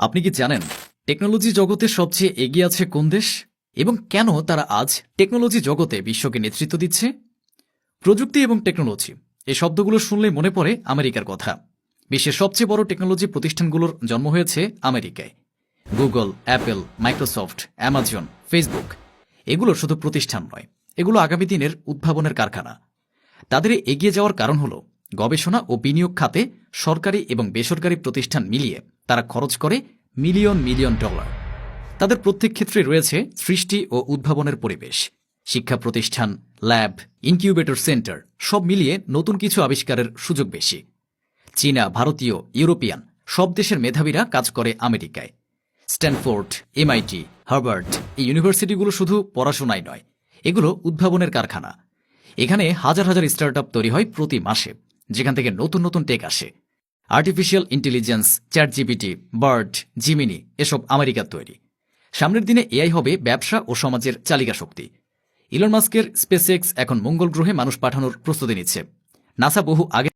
আপনি কি জানেন টেকনোলজি জগতে সবচেয়ে এগিয়ে আছে কোন দেশ? এবং কেন তারা আজ টেকনোলজি জগতে বিশ্বকে নেতৃত্ব দিচ্ছে? প্রযুক্তি এবং টেকনোলজি, এই শব্দগুলো শুনলে মনে পড়ে আমেরিকার কথা। বিশ্বের সবচেয়ে বড় টেকনোলজি প্রতিষ্ঠানগুলোর জন্ম হয়েছে আমেরিকায়। Google, Apple, Microsoft, Amazon, Facebook, এগুলো শুধু প্রতিষ্ঠান নয়, এগুলো আগামী দিনের উদ্ভাবনের কারখানা। তাদের এগিয়ে যাওয়ার কারণ হল গবেষণা ও বিনিয়োগ খাতে সরকারি এবং বেসরকারি প্রতিষ্ঠান মিলিয়ে তারা খরচ করে মিলিয়ন মিলিয়ন ডলার। তাদের প্রত্যেক ক্ষেত্রে রয়েছে সৃষ্টি ও উদ্ভাবনের পরিবেশ। শিক্ষা প্রতিষ্ঠান, ল্যাব, ইনকিউবেটর সেন্টার, সব মিলিয়ে নতুন কিছু আবিষ্কারের সুযোগ বেশি। চীনা, ভারতীয়, ইউরোপিয়ান, সব দেশের মেধাবীরা কাজ করে আমেরিকায়। স্ট্যানফোর্ড, এমআইটি, হার্ভার্ড, এই ইউনিভার্সিটিগুলো শুধু পড়াশোনায় নয়, এগুলো উদ্ভাবনের কারখানা। এখানে হাজার হাজার স্টার্ট তৈরি হয় প্রতি মাসে, যেখান থেকে নতুন নতুন টেক আসে। Artificial intelligence chat GPT Bard Gemini এসব আমেরিকার তৈরি। সামনের দিনে এআই হবে ব্যবসা ও সমাজের চালিকা শক্তি। ইলন মাস্কের স্পেসএক্স এখন মঙ্গল গ্রহে মানুষ পাঠানোর প্রস্তুতি নিচ্ছে। নাসা বহু আগে